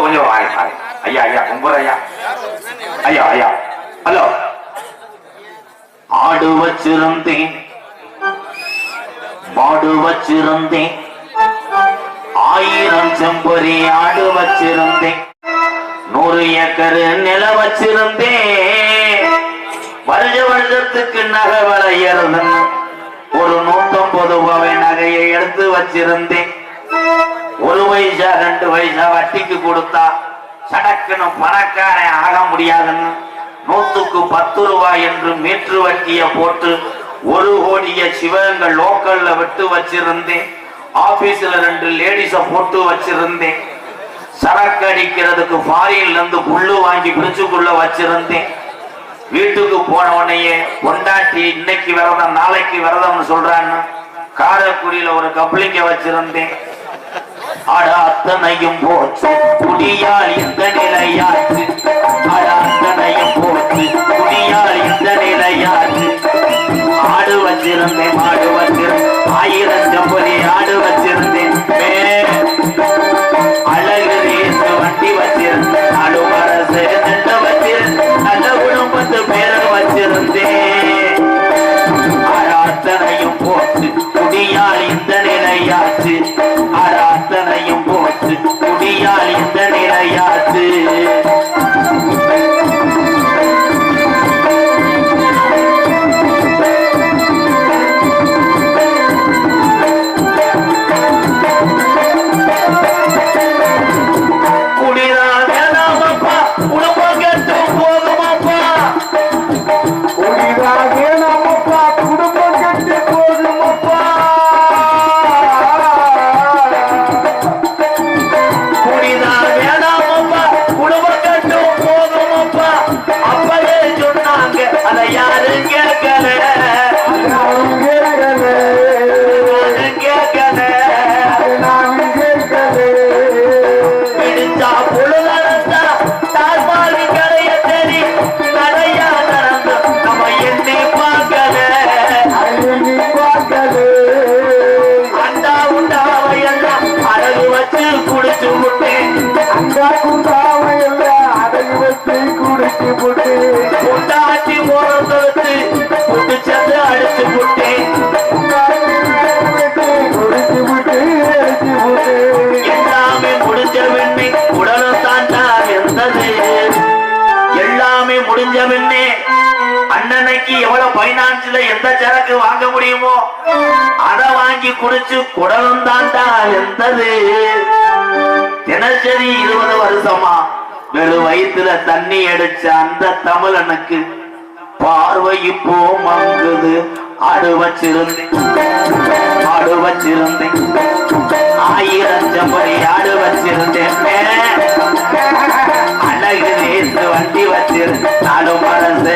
கொஞ்சம் ஐயா ஐயா கும்புற ஐயா ஐயா ஐயா ஹலோ ஆடு வச்சிருந்தேன் மாடு வச்சிருந்தேன் ஆயிரம் செம்பொறி ஆடு வச்சிருந்தேன் நூறு ஏக்கர் நில வச்சிருந்தேன் வருஷ வருஷத்துக்கு நகை விளையறதுன்னு ஒரு நூத்தம்பது ரூபாய் நகையை எடுத்து வச்சிருந்தேன். ஒரு வயசா ரெண்டு வயசா வட்டிக்கு கொடுத்தா சடக்குன்னு பணக்காரன் ஆக முடியாதுன்னு நூத்துக்கு பத்து ரூபாய் என்று மீட்ரு வட்டிய போட்டு ஒரு கோடிய சிவகங்கள் லோக்கல்ல விட்டு வச்சிருந்தேன். ஆபீஸ்ல ரெண்டு லேடிஸ போட்டு வச்சிருந்தேன். சரக்கு அடிக்கிறதுக்கு ஃபாரின்ல இருந்து புல்லு வாங்கி பிரிச்சுக்குள்ள வச்சிருந்தேன். வீட்டுக்கு போன உடனேயே பொண்டாட்டி இன்னைக்கு விரதம் நாளைக்கு விரதம்னு சொல்றான்னு காரக்குடியில ஒரு கப்ளிங்க வச்சிருந்தேன். அடாத்தனையும் போச்சு குடியால் இந்த நிலையாச்சு அடாத்தனையும் போச்சு குடியால் இந்த நிலையாச்சு ஆடு வச்சிருந்தேன் மாடு வச்சு முடிஞ்ச வெண்ணே அண்ணனைக்கு எவ்வளவு பைனான்ஸ்ல எந்த சரக்கு வாங்க முடியுமோ அத வாங்கி குடிச்சு குடலும் தாண்டா எந்தது தினசரி இருபது வருஷமா வெறும் வயிற்றுல தண்ணி அடிச்ச அந்த தமிழனுக்கு பார்வை இப்போ மங்குது. ஆடு வச்சிருந்தேன். ஆடு வச்சிருந்தேன். ஆயிரம் செம்பரி ஆடு வச்சிருந்தேன். அழகு நேசு வச்சிரு. வச்சிருந்தேன் நாலு மனசு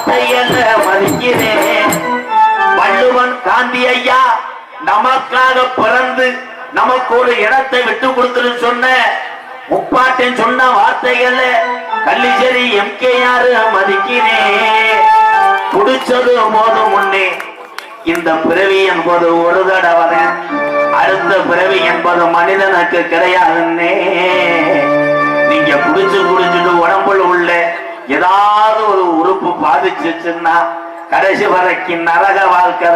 சொன்ன மதிக்கிறேன் வள்ளுவன் காந்தி ஐயா நமக்காக பிறந்து நமக்கு ஒரு இடத்தை விட்டு கொடுத்துரு சொன்ன முப்பாட்டன் சொன்ன வார்த்தைகள்ல கள்ளிச்சேரி எம்கேஆர் மதிக்கிறேன் குடிச்சது போது முன்னே இந்த பிறவி என்பது ஒரு தடவை அடுத்த பிறவி என்பது மனிதனுக்கு கிடையாதுன்னே. நீங்க குடிச்சு குடிச்சுட்டு உடம்புல உள்ள ஏதாவது உறுப்பு பாதிச்சுச்சுன்னா கடைசி வரைக்கும் நரக வாழ்க்கை